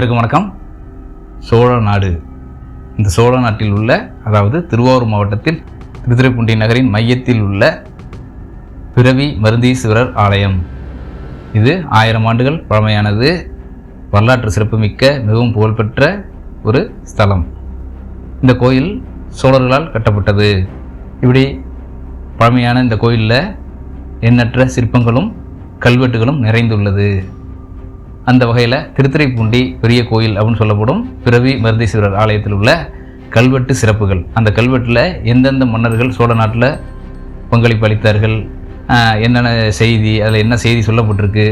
அனைவருக்கும் வணக்கம். சோழ நாடு. இந்த சோழ நாட்டில் உள்ள அதாவது திருவாரூர் மாவட்டத்தில் திருத்துறைப்பூண்டி நகரின் மையத்தில் உள்ள பிறவி மருந்தீஸ்வரர் ஆலயம். இது ஆயிரம் ஆண்டுகள் பழமையானது. வரலாற்று சிறப்புமிக்க மிகவும் புகழ்பெற்ற ஒரு ஸ்தலம். இந்த கோயில் சோழர்களால் கட்டப்பட்டது. இப்படி பழமையான இந்த கோயிலில் எண்ணற்ற சிற்பங்களும் கல்வெட்டுகளும் நிறைந்துள்ளது. அந்த வகையில் திருத்துறைப்பூண்டி பெரிய கோயில் அப்படின்னு சொல்லப்படும். பிறவி மருதீஸ்வரர் ஆலயத்தில் உள்ள கல்வெட்டு சிறப்புகள். அந்த கல்வெட்டில் எந்தெந்த மன்னர்கள் சோழ நாட்டில் பங்களிப்பு அளித்தார்கள்? என்னென்ன செய்தி அதில் என்ன செய்தி சொல்லப்பட்டிருக்கு?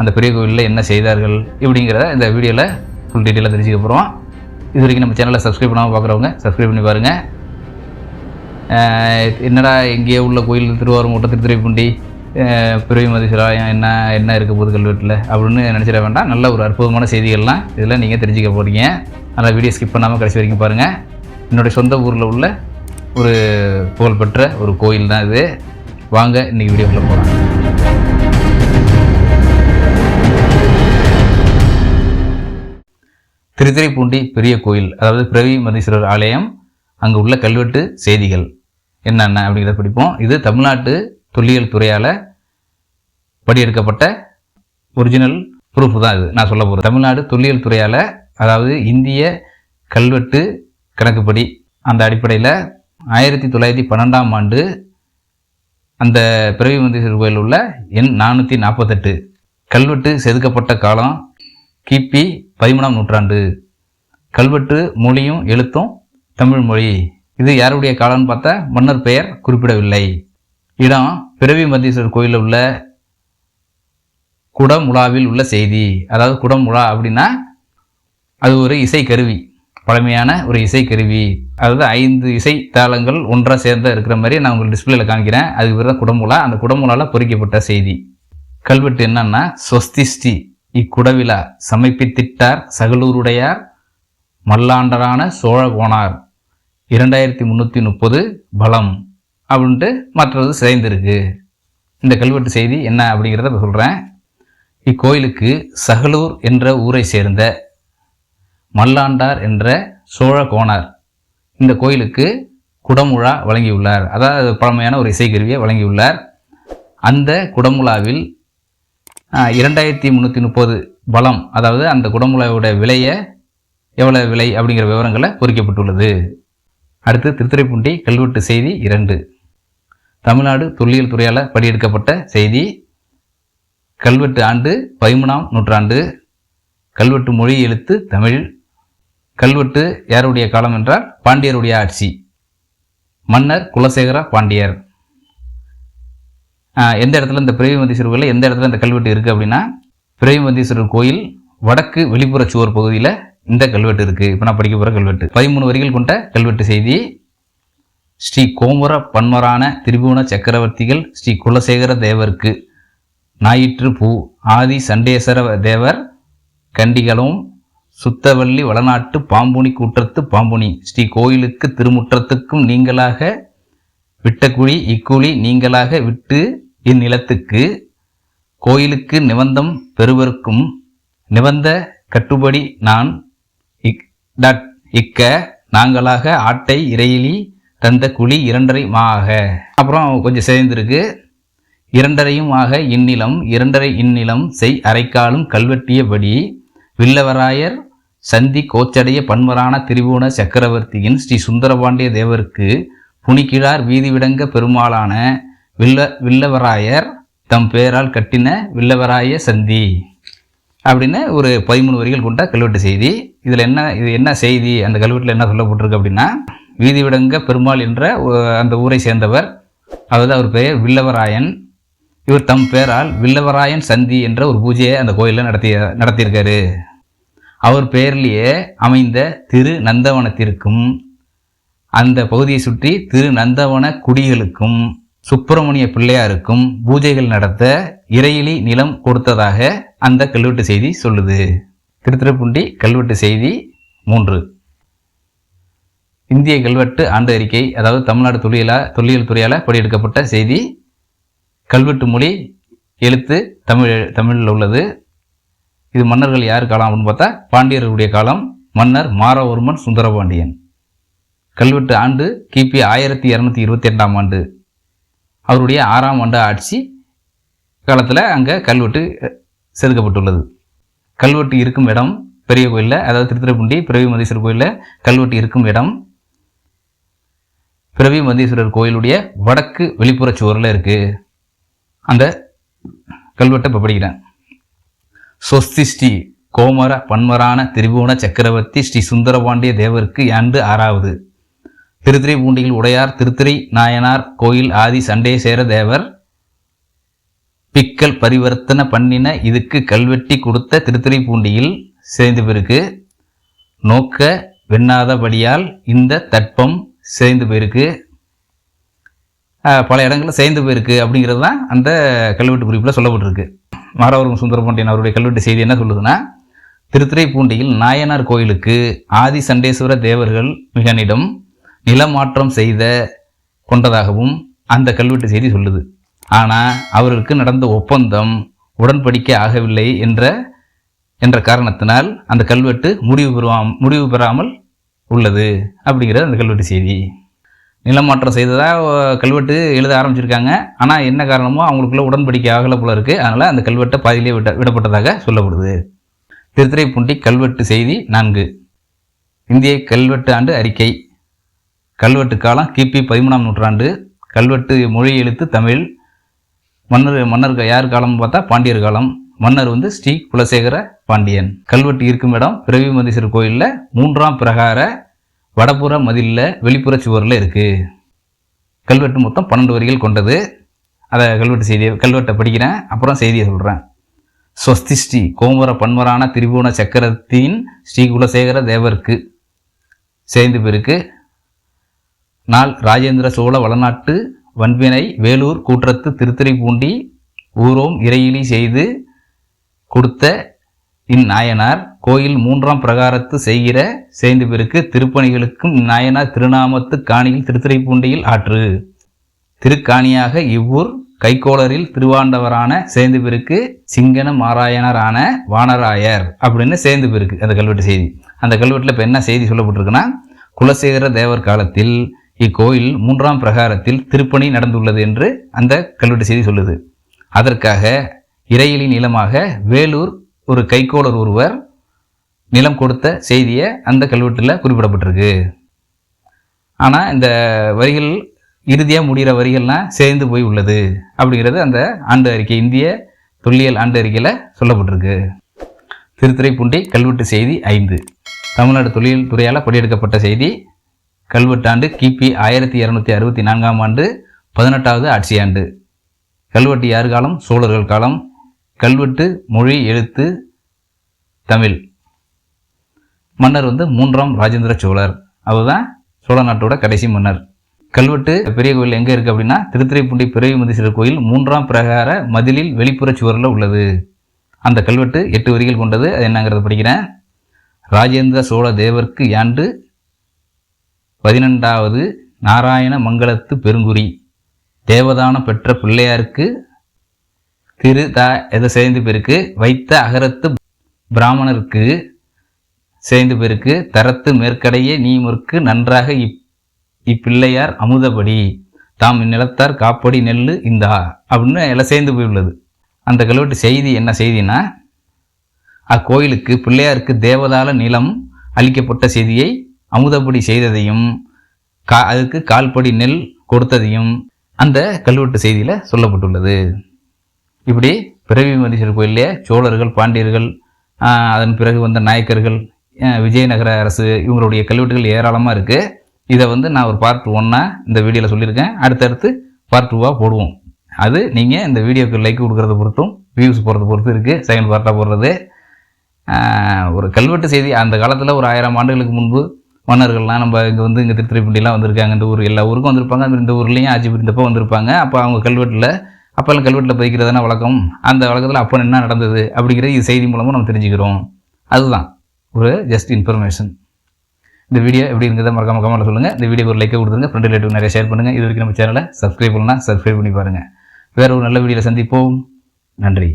அந்த பெரிய கோயிலில் என்ன செய்தார்கள்? இப்படிங்கிறத இந்த வீடியோவில் ஃபுல் டீட்டெயிலாக தெரிஞ்சுக்க போகிறோம் இது வரைக்கும் நம்ம சேனலை சப்ஸ்கிரைப் பண்ணாமல் பார்க்குறவங்க சப்ஸ்கிரைப் பண்ணி பாருங்கள் என்னடா எங்கேயோ உள்ள கோயில் திருவாரூர் மூட்டை திருத்துறைப்பூண்டி பிறவி மதிசராயம் என்ன என்ன இருக்க போகுது கல்வெட்டில் அப்படின்னு நினச்சிட வேண்டாம். நல்ல ஒரு அற்புதமான செய்திகள்லாம் இதெல்லாம் நீங்கள் தெரிஞ்சுக்க போகிறீங்க அதனால் வீடியோ ஸ்கிப் பண்ணாமல் கடைசி வரைக்கும் பாருங்கள் என்னுடைய சொந்த ஊரில் உள்ள ஒரு புகழ்பெற்ற ஒரு கோயில் தான் இது. வாங்க இன்றைக்கி வீடியோக்குள்ளே போகலாம் திருத்துறைப்பூண்டி பெரிய கோயில் அதாவது பிரவி மதீஸ்வரர் ஆலயம் அங்கே உள்ள கல்வெட்டு செய்திகள் என்னென்ன அப்படிங்கிறத படிப்போம். இது தமிழ்நாட்டு தொல்லியல் துறையால் படியெடுக்கப்பட்ட ஒரிஜினல் ப்ரூஃப் தான் இது நான் சொல்ல போகிறேன் தமிழ்நாடு தொல்லியல் துறையால் அதாவது இந்திய கல்வெட்டு கணக்குப்படி அந்த அடிப்படையில் ஆயிரத்தி தொள்ளாயிரத்தி பன்னெண்டாம் ஆண்டு அந்த பிறவி மந்தீஸ்வரர் கோயில் உள்ள எண் நானூற்றி நாற்பத்தெட்டு கல்வெட்டு செதுக்கப்பட்ட காலம் கிபி பதிமூணாம் நூற்றாண்டு. கல்வெட்டு மொழியும் எழுத்தும் தமிழ் மொழி. இது யாருடைய காலம்னு பார்த்தா மன்னர் பெயர் குறிப்பிடவில்லை. இடம் பிறவி மந்தீஸ்வரர் கோயிலில் உள்ள குடமுழாவில் உள்ள செய்தி. அதாவது குடமுழா அப்படின்னா அது ஒரு இசை கருவி. பழமையான ஒரு இசை கருவி. அதாவது ஐந்து இசை தாளங்கள் ஒன்றாக சேர்ந்த இருக்கிற மாதிரி நான் உங்களுக்கு டிஸ்பிளேல காமிக்கிறேன். அதுக்கு பேர் தான் குடமுழா. அந்த குடமுழால பொறிக்கப்பட்ட செய்தி. கல்வெட்டு என்னன்னா சொஸ்திஷ்டி இக்குடவிழா சமைப்பித்திட்டார் சகலூருடையார் மல்லாண்டரான சோழ கோணார் இரண்டாயிரத்தி முந்நூற்றி முப்பது பலம். அப்படின்ட்டு மற்றது சிதைந்திருக்கு. இந்த கல்வெட்டு செய்தி என்ன அப்படிங்கிறத இப்போ சொல்கிறேன் இக்கோயிலுக்கு சகலூர் என்ற ஊரை சேர்ந்த மல்லாண்டார் என்ற சோழ கோணார் இந்த கோயிலுக்கு குடமுழா வழங்கியுள்ளார். அதாவது பழமையான ஒரு இசைக்கருவியை வழங்கியுள்ளார். அந்த குடமுழாவில் இரண்டாயிரத்தி முந்நூற்றி முப்பது பலம் அதாவது அந்த குடமுழாவோட விலையை எவ்வளோ விலை அப்படிங்கிற விவரங்களை பொறிக்கப்பட்டுள்ளது. அடுத்து திருத்துறைப்பூண்டி கல்வெட்டு செய்தி இரண்டு. தமிழ்நாடு தொல்லியல் துறையால் படியெடுக்கப்பட்ட செய்தி. கல்வெட்டு ஆண்டு பதிமூணாம் நூற்றாண்டு. கல்வெட்டு மொழி எழுத்து தமிழ். கல்வெட்டு யாருடைய காலம் என்றால் பாண்டியருடைய ஆட்சி. மன்னர் குலசேகர பாண்டியர். எந்த இடத்துல இந்த பிரேமதீஸ்வரர் எந்த இடத்துல இந்த கல்வெட்டு இருக்குது அப்படின்னா பிரேமந்தீஸ்வரர் கோயில் வடக்கு வெளிப்புற சுவர் பகுதியில் இந்த கல்வெட்டு இருக்குது இப்போ நான் படிக்க போகிற கல்வெட்டு. பதிமூணு வரிகள் கொண்ட கல்வெட்டு செய்தி. ஸ்ரீ கோமுர பன்மரான திரிபுவன சக்கரவர்த்திகள் ஸ்ரீ குலசேகர தேவருக்கு ஞாயிற்று பூ ஆதி சண்டேஸ்வர தேவர் கண்டிகளும் சுத்தவள்ளி வளநாட்டு பாம்புனி கூற்றத்து பாம்புனி ஸ்ரீ கோயிலுக்கு திருமுற்றத்துக்கும் நீங்களாக விட்டக்குழி இக்குழி நீங்களாக விட்டு இந்நிலத்துக்கு கோயிலுக்கு நிபந்தம் பெறுவருக்கும் நிபந்த கட்டுப்படி நான் இக் இக்க நாங்களாக ஆட்டை இறையிலி தந்த குழி இரண்டரை மாக. அப்புறம் கொஞ்சம் சேர்ந்துருக்கு. இரண்டரையும் ஆக இந்நிலம் இரண்டரை இந்நிலம் செய் அரைக்காலும் கல்வெட்டியபடி வில்லவராயர் சந்தி கோச்சடைய பன்மரான திரிபுவன சக்கரவர்த்தியின் ஸ்ரீ சுந்தரபாண்டிய தேவருக்கு புனிக்கிழார் வீதி விடங்க பெருமாளான வில்ல வில்லவராயர் தம் பேரால் கட்டின வில்லவராய சந்தி அப்படின்னு ஒரு பதிமூணு வரிகள் கொண்ட கல்வெட்டு செய்தி. இதில் என்ன இது என்ன செய்தி? அந்த கல்வெட்டில் என்ன சொல்லப்பட்டிருக்கு அப்படின்னா வீதி விடங்க பெருமாள் என்ற அந்த ஊரை சேர்ந்தவர். அதாவது அவர் பெயர் வில்லவராயன். இவர் தம் பெயரால் வில்லவராயன் சந்தி என்ற ஒரு பூஜையை அந்த கோயிலில் நடத்தி நடத்தியிருக்காரு. அவர் பெயர்லேயே அமைந்த திரு நந்தவனத்திற்கும் அந்த பகுதியை சுற்றி திரு நந்தவன குடிகளுக்கும் சுப்பிரமணிய பிள்ளையாருக்கும் பூஜைகள் நடத்த இறையிலி நிலம் கொடுத்ததாக அந்த கல்வெட்டு செய்தி சொல்லுது. திருத்திருப்புண்டி கல்வெட்டு செய்தி மூன்று. இந்திய கல்வெட்டு ஆண்டு அறிக்கை அதாவது தமிழ்நாடு தொல்லியலா தொல்லியல் துறையால் படியெடுக்கப்பட்ட செய்தி. கல்வெட்டு மொழி எழுத்து தமிழ் தமிழில் உள்ளது. இது மன்னர்கள் யார் காலம் அப்படின்னு பார்த்தா பாண்டியர்களுடைய காலம் மன்னர் மாரவர்மன் சுந்தரபாண்டியன். கல்வெட்டு ஆண்டு கிபி ஆயிரத்தி இரநூத்தி இருபத்தி ரெண்டாம் ஆண்டு. அவருடைய ஆறாம் ஆண்டு ஆட்சி காலத்தில் அங்கே கல்வெட்டு செதுக்கப்பட்டுள்ளது. கல்வெட்டு இருக்கும் இடம் பெரிய கோயிலில் அதாவது திருத்துறைப்பூண்டி பிறவி மந்தீஸ்வரர் கோயிலில் கல்வெட்டு இருக்கும் இடம். பிறவி மந்தீஸ்வரர் கோயிலுடைய வடக்கு வெளிப்புற சுவரில் இருக்குது அந்த கல்வெட்டை இப்போ படிக்கிறேன். சொஸ்தி ஸ்ரீ கோமர பன்மரான திரிபுவன சக்கரவர்த்தி ஸ்ரீ சுந்தரபாண்டிய தேவருக்கு ஆண்டு ஆறாவது. திருத்திரை பூண்டியில் உடையார் திருத்திரை நாயனார் கோயில் ஆதி சண்டேசேர தேவர் பிக்கல் பரிவர்த்தனை பண்ணின இதுக்கு கல்வெட்டி கொடுத்த திருத்துறைப்பூண்டியில் சேர்ந்து பிறகு நோக்க வெண்ணாதபடியால் இந்த தட்பம் சேர்ந்து போயிருக்கு. பல இடங்களில் சேர்ந்து போயிருக்கு அப்படிங்கிறது தான் அந்த கல்வெட்டு குறிப்பில் சொல்லப்பட்டிருக்கு. மாறவரும் சுந்தரபாண்டியன் அவருடைய கல்வெட்டு செய்தி என்ன சொல்லுதுன்னா திருத்துறைப்பூண்டியில் நாயனார் கோயிலுக்கு ஆதி சண்டேஸ்வர தேவர்கள் மிகனிடம் நிலமாற்றம் செய்த கொண்டதாகவும் அந்த கல்வெட்டு செய்தி சொல்லுது. ஆனால் அவர்களுக்கு நடந்த ஒப்பந்தம் உடன்படிக்கை ஆகவில்லை என்ற என்ற காரணத்தினால் அந்த கல்வெட்டு முடிவு பெறாம முடிவு பெறாமல் உள்ளது அப்படிங்கிறது அந்த கல்வெட்டு செய்தி. நிலமாற்றம் செய்ததாக கல்வெட்டு எழுத ஆரம்பிச்சிருக்காங்க. ஆனால் என்ன காரணமோ அவங்களுக்குள்ள உடன்படிக்கை ஆகலை போல இருக்குது அதனால் அந்த கல்வெட்டை பாதியிலே விட விடப்பட்டதாக சொல்லப்படுது. திருத்துறைப்பூண்டி கல்வெட்டு செய்தி நான்கு. இந்திய கல்வெட்டு ஆண்டு அறிக்கை. கல்வெட்டு காலம் கிபி பதிமூணாம் நூற்றாண்டு. கல்வெட்டு மொழி எழுத்து தமிழ். மன்னர் மன்னர் யார் காலம்னு பார்த்தா பாண்டியர் காலம். மன்னர் வந்து ஸ்ரீ குலசேகர பாண்டியன். கல்வெட்டு இருக்கும் இடம் பிறவி மந்தீஸ்வரர் கோயிலில் மூன்றாம் பிரகார வடபுற மதிலில் வெளிப்புற சுவரில் இருக்குது கல்வெட்டு மொத்தம் பன்னெண்டு வரிகள் கொண்டது. அதை கல்வெட்டு செய்தியை கல்வெட்டை படிக்கிறேன். அப்புறம் செய்தியை சொல்கிறேன் ஸ்வஸ்தி ஸ்ரீ கோமர பன்மரான திரிபுவன சக்கரத்தின் ஸ்ரீ குலசேகர தேவருக்கு சேர்ந்து பேருக்கு நாள் ராஜேந்திர சோழ வளநாட்டு வன்பினை வேலூர் கூற்றத்து திருத்துறைப்பூண்டி ஊரோம் இறையிலி செய்து கொடுத்த இந்நாயனார் கோயில் மூன்றாம் பிரகாரத்து செய்கிற செய்து பிறகு திருப்பணிகளுக்கும் இந்நாயனார் திருநாமத்து காணியில் திருத்துறைப்பூண்டியில் ஆற்று. திருக்காணியாக இவ்வூர் கைகோளரில் திருவாண்டவரான சேர்ந்து பிறகு சிங்கன மாராயணரான வானராயர் அப்படின்னு சேர்ந்து பிறகு அந்த கல்வெட்டு செய்தி. அந்த கல்வெட்டில் இப்போ என்ன செய்தி சொல்லப்பட்டிருக்குன்னா குலசேகர தேவர் காலத்தில் இக்கோயில் மூன்றாம் பிரகாரத்தில் திருப்பணி நடந்துள்ளது என்று அந்த கல்வெட்டு செய்தி சொல்லுது. அதற்காக இறையிலி நிலமாக வேலூர் ஒரு கைக்கோளர் ஒருவர் நிலம் கொடுத்த செய்தியை அந்த கல்வெட்டில் குறிப்பிடப்பட்டிருக்கு. ஆனால் இந்த வரிகள் இறுதியாக முடிகிற வரிகள்லாம் சேர்ந்து போய் உள்ளது அப்படிங்கிறது அந்த ஆண்டு அறிக்கை இந்திய தொல்லியல் ஆண்டு அறிக்கையில் சொல்லப்பட்டிருக்கு. திருத்துறைப்பூண்டி கல்வெட்டு செய்தி ஐந்து. தமிழ்நாடு தொழில் துறையால் படியெடுக்கப்பட்ட செய்தி கல்வெட்டாண்டு கிபி ஆயிரத்தி இரநூத்தி அறுபத்தி நான்காம் ஆண்டு பதினெட்டாவது ஆட்சி ஆண்டு. கல்வெட்டு யார் காலம்? சோழர்கள் காலம். கல்வெட்டு மொழி எழுத்து தமிழ். மன்னர் வந்து மூன்றாம் ராஜேந்திர சோழர். அவர்தான் சோழ நாட்டோட கடைசி மன்னர். கல்வெட்டு பெரிய கோயில் எங்கே இருக்குது அப்படின்னா திருத்துறைப்பூண்டி பிறவிமதீஸ்வரர் கோயில் மூன்றாம் பிரகார மதிலில் வெளிப்புற சுவரில் உள்ளது. அந்த கல்வெட்டு எட்டு வரிகள் கொண்டது. அது என்னங்கிறத படிக்கிறேன். ராஜேந்திர சோழ தேவர்க்கு யாண்டு? பதினெண்டாவது நாராயண மங்களத்து பெருங்குறி. தேவதானம் பெற்ற பிள்ளையாருக்கு திரு த எதை சேர்ந்து பிறகு வைத்த அகரத்து பிராமணருக்கு சேர்ந்து பிறகு தரத்து மேற்கடையே நீ முற்கு நன்றாக இப் இப்பிள்ளையார் அமுதபடி தாம் இந்நிலத்தார் காப்படி நெல்லு இந்தா அப்படின்னு எல்லாம் சேர்ந்து போய் உள்ளது அந்த கல்வெட்டு செய்தி என்ன செய்தினா அக்கோயிலுக்கு பிள்ளையாருக்கு தேவதால நிலம் அளிக்கப்பட்ட செய்தியை அமுதப்படி செய்ததையும் கா அதுக்கு கால்படி நெல் கொடுத்ததையும் அந்த கல்வெட்டு செய்தியில் சொல்லப்பட்டுள்ளது. இப்படி பிறவி மதீஸ்வரர் கோயிலே சோழர்கள் பாண்டியர்கள் அதன் பிறகு வந்த நாயக்கர்கள் விஜயநகர அரசு இவங்களுடைய கல்வெட்டுகள் ஏராளமாக இருக்குது இதை வந்து நான் ஒரு பார்ட் ஒன்னாக இந்த வீடியோவில் சொல்லியிருக்கேன். அடுத்தடுத்து பார்ட் டூவாக போடுவோம். அது நீங்கள் இந்த வீடியோக்கு லைக் கொடுக்கறத பொறுத்தும் வியூஸ் போகிறத பொறுத்து இருக்குது செகண்ட் பார்ட்டாக போடுறது. ஒரு கல்வெட்டு செய்தி. அந்த காலத்தில் ஒரு ஆயிரம் ஆண்டுகளுக்கு முன்பு மன்னர்கள்லாம் நம்ம இங்கே வந்து இங்கே திருத்துறைப்பூண்டிலாம் வந்திருக்காங்க. இந்த ஊர் எல்லா ஊருக்கும் வந்திருப்பாங்க. இந்த ஊர்லேயும் ஆட்சி புரிந்தப்போ வந்திருப்பாங்க. அப்போ அவங்க கல்வெட்டில் அப்போல்லாம் கல்வெட்டில் பதிக்கிறதான வழக்கம்? அந்த வழக்கத்தில் அப்போ என்ன நடந்தது அப்படிங்கிறது இது செய்தி மூலமாக நம்ம தெரிஞ்சுக்கிறோம். அதுதான் ஒரு ஜஸ்ட் இன்ஃபர்மேஷன் இந்த வீடியோ எப்படி இருக்கிறத மறக்காம கமெண்ட்ல சொல்லுங்கள் இந்த வீடியோ ஒரு லைக்கை கொடுத்துருங்க. ஃப்ரெண்ட் ரிலேட்டிவ் நிறைய ஷேர் பண்ணுங்கள் இது வரைக்கும் நம்ம சேனலை சப்ஸ்கிரைப் பண்ணலாம் சப்ஸ்கிரைப் பண்ணி பாருங்கள் வேறு ஒரு நல்ல வீடியோவில் சந்திப்போம். நன்றி.